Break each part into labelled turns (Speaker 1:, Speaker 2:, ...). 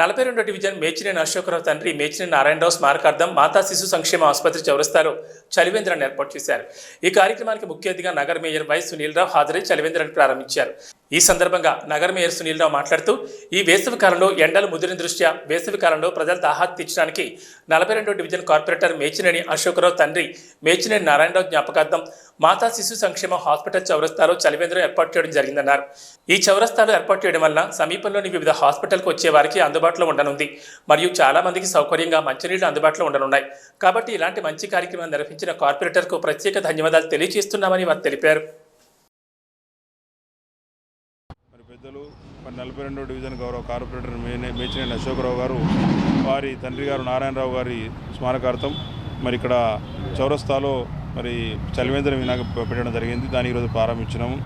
Speaker 1: నలభై రెండో డివిజన్ మేచినేని అశోకరావు తండ్రి మేచినేని నారాయణరావు స్మారకార్థం మాతా శిశు సంక్షేమ ఆసుపత్రి చౌరస్తాలో చలివేంద్రాన్ని ఏర్పాటు చేశారు. ఈ కార్యక్రమానికి ముఖ్య అతిథిగా నగర మేయర్ వై సునీల్రావు హాజరై చలివేంద్రాన్ని ప్రారంభించారు. ఈ సందర్భంగా నగర మేయర్ సునీల్రావు మాట్లాడుతూ ఈ వేసవి కాలంలో ఎండలు ముదిరిన దృష్ట్యా వేసవి కాలంలో ప్రజల దాహాత్ తీర్చడానికి నలభై రెండో డివిజన్ కార్పొరేటర్ మేచినేని అశోకరావు తండ్రి మేచినేని నారాయణరావు జ్ఞాపకార్థం మాతా శిశు సంక్షేమ హాస్పిటల్ చౌరస్తాలో చలివేంద్రం ఏర్పాటు చేయడం జరిగిందన్నారు. ఈ చౌరస్తాలో ఏర్పాటు చేయడం వల్ల సమీపంలోని వివిధ హాస్పిటల్కు వచ్చే వారికి అందుబాటులో ఉండనుంది. మరియు చాలామందికి సౌకర్యంగా మంచినీళ్ళు అందుబాటులో ఉండనున్నాయి. కాబట్టి ఇలాంటి మంచి కార్యక్రమం నిర్వహించిన కార్పొరేటర్కు ప్రత్యేక ధన్యవాదాలు తెలియజేస్తున్నామని వారు తెలిపారు.
Speaker 2: మరి పెద్దలు మరి నలభై రెండో డివిజన్ గౌరవ కార్పొరేటర్ మేనే మేచినేని అశోకరావు గారు వారి తండ్రి గారు నారాయణరావు గారి స్మారకార్థం మరి ఇక్కడ చౌరస్తాలో మరి చలివేంద్రం వినాక పెట్టడం జరిగింది. దాన్ని ఈరోజు ప్రారంభించినాము.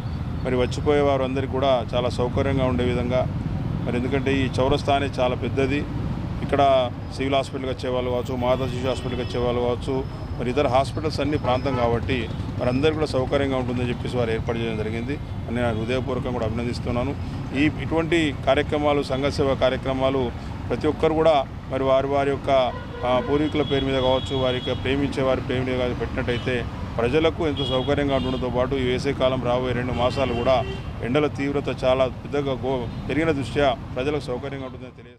Speaker 2: మరి వచ్చిపోయే వారు కూడా చాలా సౌకర్యంగా ఉండే విధంగా మరి ఎందుకంటే ఈ చౌరస్తా అనేది చాలా పెద్దది. ఇక్కడ సివిల్ హాస్పిటల్కి వచ్చే వాళ్ళు కావచ్చు మాతా శిశు హాస్పిటల్కి వచ్చే వాళ్ళు కావచ్చు మరి ఇతర హాస్పిటల్స్ అన్ని ప్రాంతం కాబట్టి మరి అందరికీ కూడా సౌకర్యంగా ఉంటుందని చెప్పేసి వారు ఏర్పాటు చేయడం జరిగింది. అని నేను హృదయపూర్వకంగా కూడా అభినందిస్తున్నాను. ఈ ఇటువంటి కార్యక్రమాలు సంఘ సేవ కార్యక్రమాలు ప్రతి ఒక్కరు కూడా మరి వారి వారి యొక్క పూర్వీకుల పేరు మీద కావచ్చు వారి యొక్క ప్రేమించే వారి పేరు మీద పెట్టినట్టయితే ప్రజలకు ఎంతో సౌకర్యంగా ఉండడంతో పాటు ఈ వేసవికాలం రాబోయే రెండు మాసాలు కూడా ఎండల తీవ్రత చాలా పెద్దగా గో పెరిగిన దృష్ట్యా ప్రజలకు సౌకర్యంగా ఉంటుందని తెలియదు